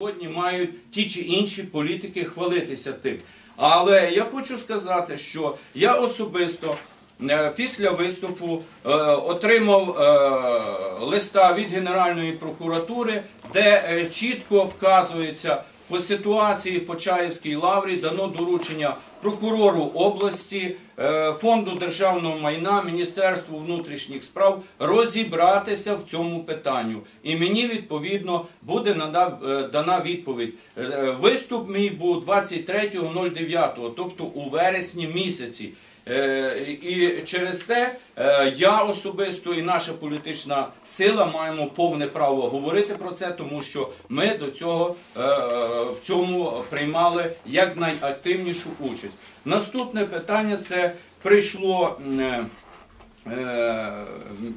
Сьогодні мають ті чи інші політики хвалитися тим. Але я хочу сказати, що я особисто е, після виступу е, отримав е, листа від Генеральної прокуратури, де чітко вказується по ситуації по Чаївській лаврі дано доручення прокурору області, е, фонду державного майна, Міністерству внутрішніх справ розібратися в цьому питанню. І мені відповідно буде надав, е, дана відповідь. Е, Виступ мій був 23.09, тобто у вересні місяці. Е, І через те е, я особисто і наша політична сила маємо повне право говорити про це, тому що ми до цього е, в цьому приймали як найактивнішу участь. Наступне питання це прийшло. Е,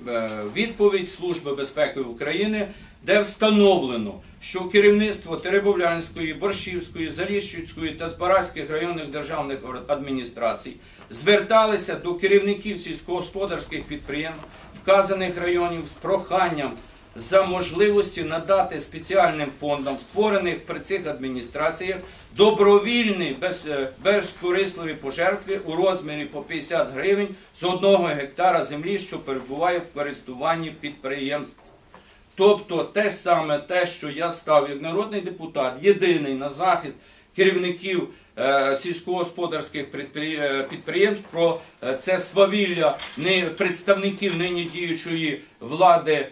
е, відповідь Служби безпеки України, де встановлено, що керівництво Теребовлянської, Борщівської, Заліщицької та Збаразьких районних державних адміністрацій зверталися до керівників сільськогосподарських підприємств вказаних районів з проханням за можливості надати спеціальним фондам, створених при цих адміністраціях, добровільні е, безкорисливі пожертви у розмірі по 50 гривень з одного гектара землі, що перебуває в користуванні підприємств. Тобто те ж саме те, що я став як народний депутат, єдиний на захист керівників е, сільськогосподарських е, підприємств про е, це свавілля представників нині діючої влади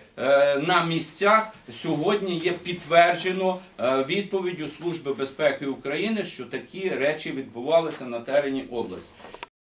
на місцях сьогодні є підтверджено відповіддю Служби безпеки України, що такі речі відбувалися на терені області.